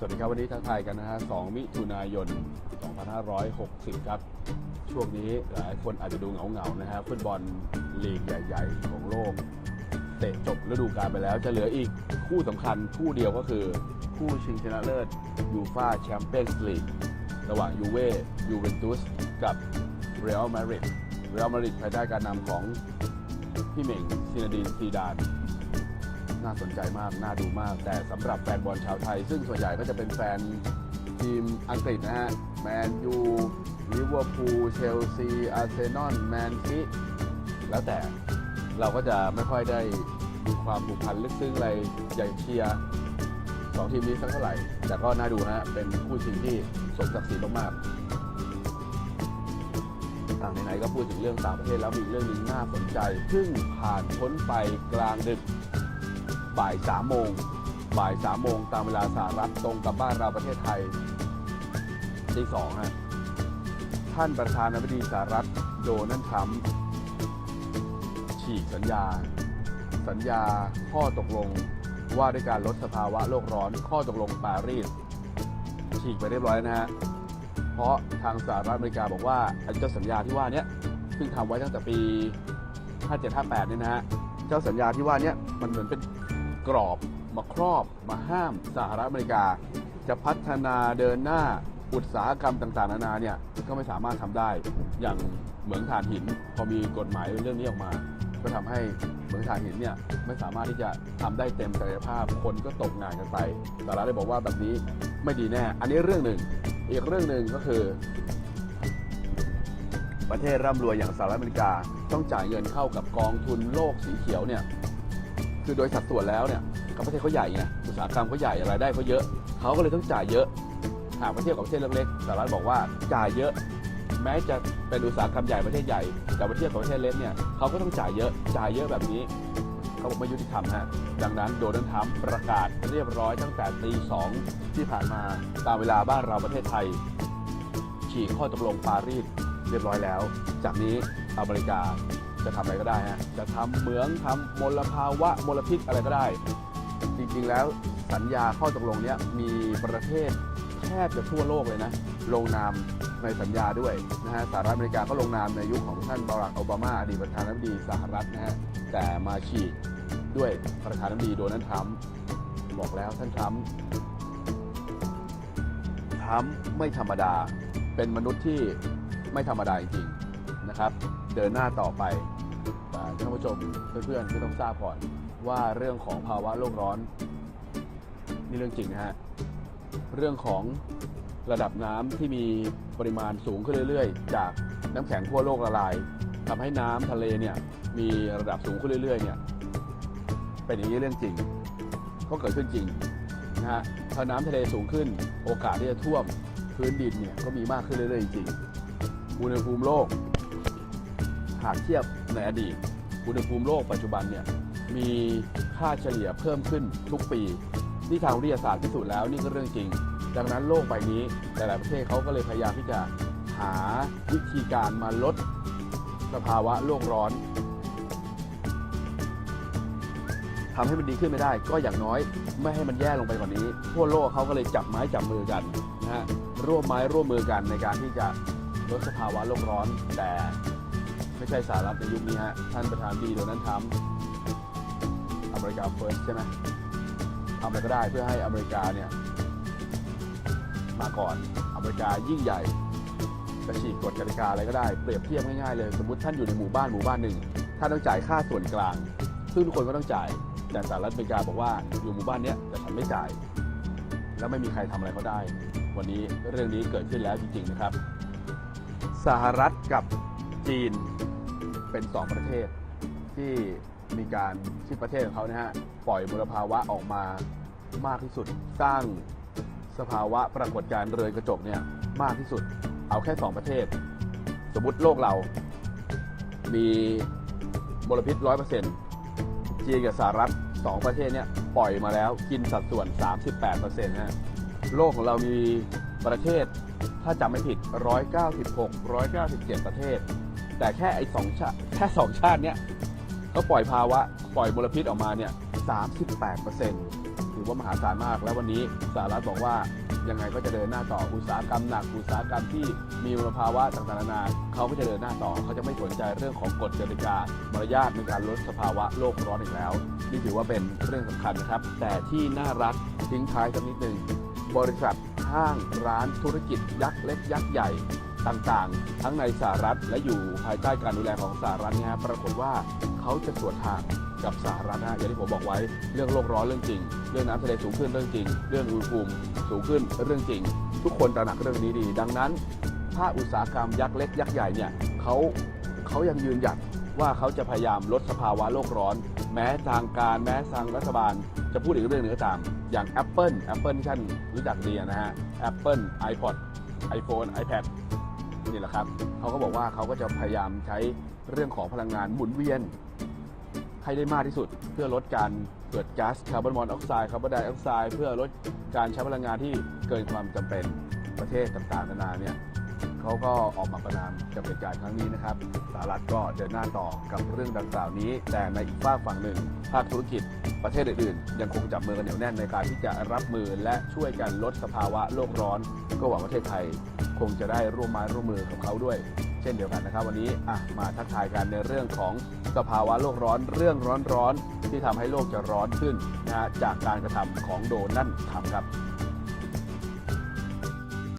สวัสดีครับวันนี้ทักทายกันนะฮะ 2 มิถุนายน 2560 ครับ ช่วงนี้หลายคนอาจจะดูเหงาๆนะฮะฟุตบอลลีกใหญ่ๆ ของโลก เตะจบฤดูกาลไปแล้วจะเหลืออีกคู่สำคัญคู่เดียวก็คือ คู่ชิงชนะเลิศยูฟาแชมเปี้ยนส์ลีกระหว่างยูเว่ยูเวนตุสกับเรอัลมาดริดเรอัลมาดริดภายใต้การนำของพี่เหม่งซินาดีนซีดาน น่าสนใจมาก น่าดูมาก แต่สำหรับแฟนบอลชาวไทย ซึ่งส่วนใหญ่ก็จะเป็นแฟนทีมอังกฤษนะฮะ แมนยูลิเวอร์พูลเชลซี อาร์เซนอล แมนซีแล้วแต่เราก็จะไม่ค่อยได้ดูความผูกพันลึกซึ้งอะไรใหญ่เชียร์สองทีมนี้สักเท่าไหร่ แต่ก็น่าดูฮะ เป็นคู่ชิงที่สมศักดิ์ศรีมากๆต่างไหนๆก็พูดถึงเรื่องต่างประเทศแล้วมีเรื่องหนึงน่าสนใจเพิ่งผ่านพ้นไปกลางดึก บ่ายสามโมงบ่ายสามโมงตามเวลาสหรัฐตรงกับบ้านเราประเทศไทยที่สองฮะท่านประธานาธิบดีสหรัฐโดนัลด์ทรัมป์ฉีกสัญญา สัญญาข้อตกลงว่าด้วยการลดสภาวะโลกร้อนข้อตกลงปารีสฉีกไปเรียบร้อยนะฮะ เพราะทางสหรัฐอเมริกาบอกว่าไอ้เจ้าสัญญาที่ว่าเนี้ยซึ่งทำไว้ตั้งแต่ปี 5758เนี่ยนะฮะ เจ้าสัญญาที่ว่าเนี้ยมันเหมือนเป็น กรอบมาครอบมาห้ามสหรัฐอเมริกา จะพัฒนาเดินหน้าอุตสาหกรรมต่างๆ นานาเนี่ยก็ไม่สามารถทำได้อย่างเหมืองถ่านหิน พอมีกฎหมายเรื่องนี้ออกมา ก็ทำให้เหมืองถ่านหินเนี่ยไม่สามารถที่จะทำได้เต็มศักยภาพคนก็ตกงานกันไปสหรัฐได้บอกว่าแบบนี้ไม่ดีแน่ อันนี้เรื่องหนึ่งอีกเรื่องหนึ่งก็คือ ประเทศร่ำรวยอย่างสหรัฐอเมริกาต้องจ่ายเงินเข้ากับกองทุนโลกสีเขียวเนี่ย คือโดยสัดส่วนแล้วเนี่ยกับประเทศเขาใหญ่ไงอุตสาหกรรมเขาใหญ่รายได้เขาเยอะเขาก็เลยต้องจ่ายเยอะ หากประเทศกับประเทศเล็กๆสหรัฐบอกว่าจ่ายเยอะ แม้จะเป็นอุตสาหกรรมใหญ่ประเทศใหญ่แต่ประเทศกับประเทศเล็กเนี่ยเขาก็ต้องจ่ายเยอะจ่ายเยอะแบบนี้เขาบอกไม่ยุติธรรมฮะดังนั้นโดนัลด์ทรัมป์ประกาศเรียบร้อยตั้งแต่ตีสองที่ผ่านมาตามเวลาบ้านเราประเทศไทย ฉีกข้อตกลงปารีสเรียบร้อยแล้ว จากนี้อเมริกา จะทำอะไรก็ได้ฮะจะทำเหมืองทำมลภาวะมลพิษอะไรก็ได้ จริงๆแล้วสัญญาข้อตกลงนี้มีประเทศแทบจะทั่วโลกเลยนะ ลงนามในสัญญาด้วยนะฮะสหรัฐอเมริกาก็ลงนามในยุคของท่านบารักโอบามาอดีตประธานาธิบดีสหรัฐนะฮะแต่มาฉีกด้วยประธานาธิบดีโดนัลด์ทรัมป์บอกแล้วท่านทรัมป์ทรัมป์ไม่ธรรมดา เป็นมนุษย์ที่ไม่ธรรมดาจริง นะครับ เดินหน้าต่อไปแต่ท่านผู้ชมเพื่อนๆก็ต้องทราบก่อนว่าเรื่องของภาวะโลกร้อน นี่เรื่องจริงนะฮะเรื่องของระดับน้ำที่มีปริมาณสูงขึ้นเรื่อย ๆ จากน้ำแข็งขั้วโลกละลายทำให้น้ำทะเลเนี่ยมีระดับสูงขึ้นเรื่อย ๆ เนี่ยเป็นอย่างนี้เรื่องจริง ก็เกิดขึ้นจริงนะฮะถ้าน้ำทะเลสูงขึ้น โอกาสที่จะท่วมพื้นดินเนี่ยก็มีมากขึ้นเรื่อย ๆ จริงอุณหภูมิโลก หากเทียบในอดีต อุณหภูมิโลกปัจจุบันเนี่ยมีค่าเฉลี่ยเพิ่มขึ้นทุกปี นี่ทางวิทยาศาสตร์พิสูจน์แล้วนี่ก็เรื่องจริง ดังนั้นโลกใบนี้หลายๆประเทศเขาก็เลยพยายามที่จะหาวิธีการมาลดสภาวะโลกร้อนทำให้มันดีขึ้นไม่ได้ ก็อย่างน้อยไม่ให้มันแย่ลงไปกว่านี้ ทั่วโลกเขาก็เลยจับไม้จับมือกันนะฮะร่วมไม้ร่วมมือกันในการที่จะลดสภาวะโลกร้อนแต่ ใช่สหรัฐในยุคนี้ฮะ ท่านประธานดีโดนัลด์ทรัมป์อเมริกาเฟิร์สใช่ไหมทำอะไรก็ได้เพื่อให้อเมริกาเนี่ยมาก่อนอเมริกายิ่งใหญ่จะฉีกกฎกติกาอะไรก็ได้เปรียบเทียบง่ายๆเลย สมมติท่านอยู่ในหมู่บ้านหมู่บ้านหนึ่งท่านต้องจ่ายค่าส่วนกลาง ซึ่งทุกคนก็ต้องจ่ายแต่สหรัฐอเมริกาบอกว่าอยู่หมู่บ้านเนี้ยแต่ฉันไม่จ่าย แล้วไม่มีใครทำอะไรเขาได้ วันนี้เรื่องนี้เกิดขึ้นแล้วจริงๆนะครับ สหรัฐกับจีน เป็นสองประเทศ ที่มีการที่ประเทศของเขานะฮะปล่อยมลภาวะออกมามากที่สุด สร้างสภาวะปรากฏการณ์เรือนกระจกเนี่ยมากที่สุด เอาแค่ 2 ประเทศ สมมติโลกเรา มีมลพิษ 100%จีนกับสหรัฐ 2 ประเทศเนี่ยปล่อยมาแล้วกินสัดส่วน 38%นะฮะโลกของเรามีประเทศถ้าจำไม่ผิด 196 197 ประเทศ แต่แค่ไอ้สองชาติแค่สองชาติเนี่ยก็ปล่อยภาวะปล่อยมลพิษออกมาเนี่ย38%นถือว่ามหาศาลมาก และวันนี้สหรัฐบอกว่ายังไงก็จะเดินหน้าต่ออุตสาหกรรมหนักอุตสาหกรรมที่มีมลภาวะต่างๆนานาเขาก็จะเดินหน้าต่อเขาจะไม่สนใจเรื่องของกฎกติกามารยาทในการลดสภาวะโลกร้อนอีกแล้ว นี่ถือว่าเป็นเรื่องสำคัญนะครับ แต่ที่น่ารักทิ้งท้ายสักนิดหนึ่งบริษัทห้างร้านธุรกิจยักษ์เล็กยักษ์ใหญ่ ต่างๆ ทั้งในสหรัฐและอยู่ภายใต้การดูแลของสหรัฐเนี่ยฮะปรากฏว่าเขาจะสวนทางกับสหรัฐนะอย่างที่ผมบอกไว้เรื่องโลกร้อนเรื่องจริง เรื่องน้ำทะเลสูงขึ้นเรื่องจริง เรื่องอุณหภูมิสูงขึ้นเรื่องจริง ทุกคนตระหนักเรื่องนี้ดี ดังนั้นถ้าอุตสาหกรรมยักษ์เล็กยักษ์ใหญ่เนี่ยเขาเขายังยืนหยัดว่าเขาจะพยายามลดสภาวะโลกร้อน แม้ทางการแม้ทางรัฐบาล จะพูดอีกเรื่องหนึ่งก็ตาม อย่าง Apple Apple ที่ท่านรู้จักดีนะฮะ Apple iPod iPhone iPad นี่แหละครับเขาก็บอกว่าเขาก็จะพยายามใช้เรื่องของพลังงานหมุนเวียน ให้ได้มากที่สุด เพื่อลดการเกิดก๊าซคาร์บอนมอนอกไซด์คาร์บอนไดออกไซด์เพื่อลดการใช้พลังงานที่เกินความจำเป็นประเทศต่างๆนานาเนี่ย เขาก็ออกมาประนามกับเหตุการณ์ครั้งนี้นะครับสหรัฐก็เดินหน้าต่อกับเรื่องดังกล่าวนี้ แต่ในอีกฝากฝั่งหนึ่งภาคธุรกิจประเทศอื่นๆ ยังคงจับมือกันเหนียวแน่นในการที่จะรับมือและช่วยกันลดสภาวะโลกร้อน ก็หวังประเทศไทยคงจะได้ร่วมไม้ร่วมมือกับเขาด้วย เช่นเดียวกันนะครับ วันนี้อะมาทักทายกันในเรื่องของสภาวะโลกร้อน เรื่องร้อนๆที่ทำให้โลกจะร้อนขึ้นนะฮะจากการกระทำของโดนัลด์ทรัมป์ครับ